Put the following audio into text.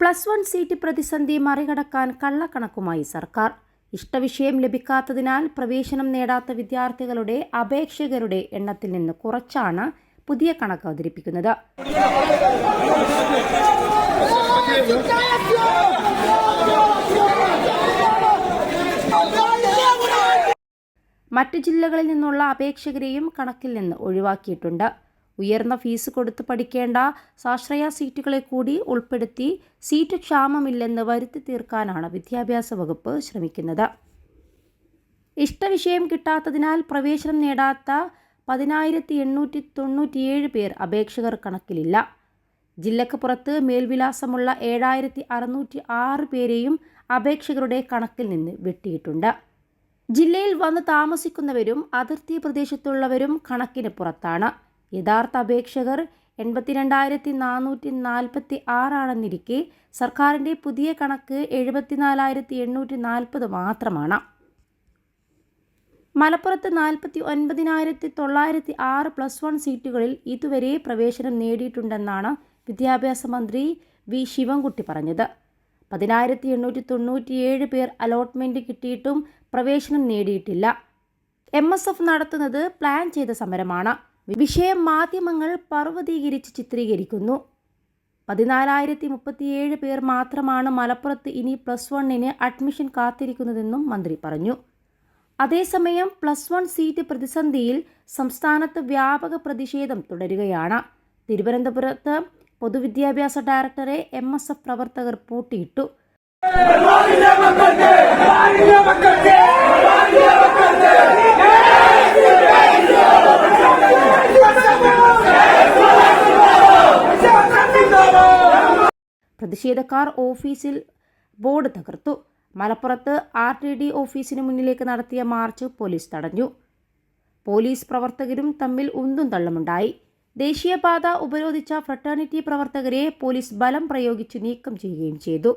Plus one seat പ്രതിസന്ധി മറികടക്കാൻ കള്ളക്കണക്കുമായി സർക്കാർ. ഇഷ്ടവിഷയം ലഭിക്കാത്തതിനാൽ പ്രവേശനം നേടാത്ത വിദ്യാർത്ഥികളുടെ അപേക്ഷകരുടെ എണ്ണത്തിൽ നിന്ന് കുറച്ചാണ് പുതിയ കണക്ക് അവതരിപ്പിക്കുന്നത്. മറ്റു ജില്ലകളിൽ നിന്നുള്ള അപേക്ഷകരെയും കണക്കിൽ നിന്ന് ഒഴിവാക്കിയിട്ടുണ്ട്. ഉയർന്ന ഫീസ് കൊടുത്ത് പഠിക്കേണ്ട സ്വാശ്രയ സീറ്റുകളെ കൂടി ഉൾപ്പെടുത്തി സീറ്റ് ക്ഷാമമില്ലെന്ന് വരുത്തി തീർക്കാനാണ് വിദ്യാഭ്യാസ വകുപ്പ് ശ്രമിക്കുന്നത്. ഇഷ്ടവിഷയം കിട്ടാത്തതിനാൽ പ്രവേശനം നേടാത്ത പതിനായിരത്തി എണ്ണൂറ്റി തൊണ്ണൂറ്റിയേഴ് പേർ അപേക്ഷകർ കണക്കിലില്ല. ജില്ലക്ക് പുറത്ത് മേൽവിലാസമുള്ള ഏഴായിരത്തി അറുന്നൂറ്റി ആറ് പേരെയും അപേക്ഷകരുടെ കണക്കിൽ നിന്ന് വെട്ടിയിട്ടുണ്ട്. ജില്ലയിൽ വന്ന് താമസിക്കുന്നവരും അതിർത്തി പ്രദേശത്തുള്ളവരും കണക്കിന് പുറത്താണ്. യഥാർത്ഥ അപേക്ഷകർ എൺപത്തിരണ്ടായിരത്തി നാനൂറ്റി നാൽപ്പത്തി ആറാണെന്നിരിക്കെ സർക്കാരിന്റെ പുതിയ കണക്ക് എഴുപത്തിനാലായിരത്തി എണ്ണൂറ്റി നാൽപ്പത് മാത്രമാണ്. മലപ്പുറത്ത് നാൽപ്പത്തി ഒൻപതിനായിരത്തി തൊള്ളായിരത്തി ആറ് പ്ലസ് വൺ സീറ്റുകളിൽ ഇതുവരെ പ്രവേശനം നേടിയിട്ടുണ്ടെന്നാണ് വിദ്യാഭ്യാസ മന്ത്രി വി ശിവൻകുട്ടി പറഞ്ഞത്. പതിനായിരത്തി എണ്ണൂറ്റി തൊണ്ണൂറ്റിയേഴ് പേർ അലോട്ട്മെന്റ് കിട്ടിയിട്ടും പ്രവേശനം നേടിയിട്ടില്ല. എം എസ് എഫ് നടത്തുന്നത് പ്ലാൻ ചെയ്ത സമരമാണ്. വിഷയം മാധ്യമങ്ങൾ പർവതീകരിച്ച് ചിത്രീകരിക്കുന്നു. പതിനാലായിരത്തി മുപ്പത്തിയേഴ് പേർ മാത്രമാണ് മലപ്പുറത്ത് ഇനി പ്ലസ് വണ്ണിന് അഡ്മിഷൻ കാത്തിരിക്കുന്നതെന്നും മന്ത്രി പറഞ്ഞു. അതേസമയം പ്ലസ് വൺ സീറ്റ് പ്രതിസന്ധിയിൽ സംസ്ഥാനത്ത് വ്യാപക പ്രതിഷേധം തുടരുകയാണ്. തിരുവനന്തപുരത്ത് പൊതുവിദ്യാഭ്യാസ ഡയറക്ടറെ എം എസ് എഫ് പ്രവർത്തകർ പൂട്ടിയിട്ടു. പ്രതിഷേധക്കാർ ഓഫീസിൽ ബോർഡ് തകർത്തു. മലപ്പുറത്ത് ആർ ടി ഡി ഓഫീസിന് മുന്നിലേക്ക് നടത്തിയ മാർച്ച് പോലീസ് തടഞ്ഞു. പോലീസ് പ്രവർത്തകരും തമ്മിൽ ഉന്തും തള്ളുമുണ്ടായി. ദേശീയപാത ഉപരോധിച്ച ഫ്രട്ടേണിറ്റി പ്രവർത്തകരെ പോലീസ് ബലം പ്രയോഗിച്ച് നീക്കം ചെയ്യുകയും ചെയ്തു.